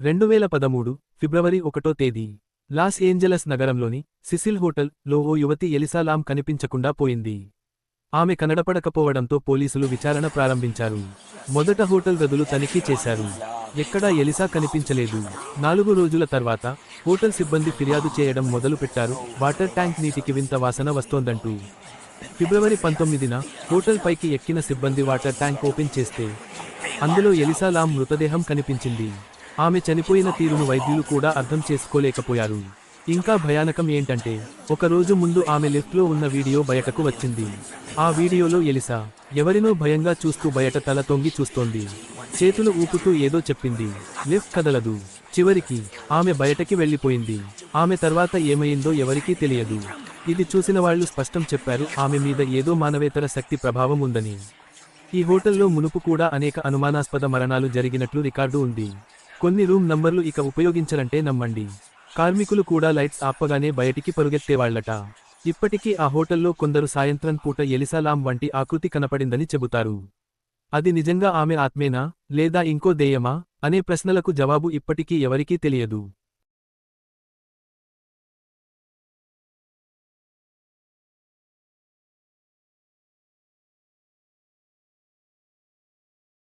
రెండువేల పదమూడు ఫిబ్రవరి ఒకటో తేదీ లాస్ ఏంజలస్ నగరంలోని సిసిల్ హోటల్లో ఓ యువతి ఎలిసా లామ్ కనిపించకుండా పోయింది. ఆమె కనడపడకపోవడంతో పోలీసులు విచారణ ప్రారంభించారు. మొదట హోటల్ గదులు తనిఖీ చేశారు. ఎక్కడా ఎలిసా కనిపించలేదు. నాలుగు రోజుల తర్వాత హోటల్ సిబ్బంది ఫిర్యాదు చేయడం మొదలుపెట్టారు. వాటర్ ట్యాంక్ నీటికి వింత వాసన వస్తోందంటూ. ఫిబ్రవరి పంతొమ్మిదిన హోటల్ పైకి ఎక్కిన సిబ్బంది వాటర్ ట్యాంక్ ఓపెన్ చేస్తే అందులో ఎలిసా లామ్ మృతదేహం కనిపించింది. ఆమె చనిపోయిన తీరును వైద్యులు కూడా అర్థం చేసుకోలేకపోయారు. ఇంకా భయానకం ఏంటంటే ఒక రోజు ముందు ఆమె లిఫ్ట్లో ఉన్న వీడియో బయటకు వచ్చింది. ఆ వీడియోలో ఎలిసా ఎవరినో భయంగా చూస్తూ బయట తల తొంగి చూస్తోంది. చేతులు ఊపుతూ ఏదో చెప్పింది. లిఫ్ట్ కదలదు. చివరికి ఆమె బయటకి వెళ్ళిపోయింది. ఆమె తర్వాత ఏమైందో ఎవరికీ తెలియదు. ఇది చూసిన వాళ్ళు స్పష్టం చెప్పారు ఆమె మీద ఏదో మానవేతర శక్తి ప్రభావం ఉందని. ఈ హోటల్లో మునుపు కూడా అనేక అనుమానాస్పద మరణాలు జరిగినట్లు రికార్డు ఉంది. కొన్ని రూమ్ నంబర్లు ఇక ఉపయోగించరంటే నమ్మండి. కార్మికులు కూడా లైట్స్ ఆపగానే బయటికి పరుగెత్తేవాళ్ళట. ఇప్పటికీ ఆ హోటల్లో కొందరు సాయంత్రం పూట ఎలిసాలాం వంటి ఆకృతి కనపడిందని చెబుతారు. అది నిజంగా ఆమె ఆత్మేనా లేదా ఇంకో దేయమా అనే ప్రశ్నలకు జవాబు ఇప్పటికీ ఎవరికీ తెలియదు.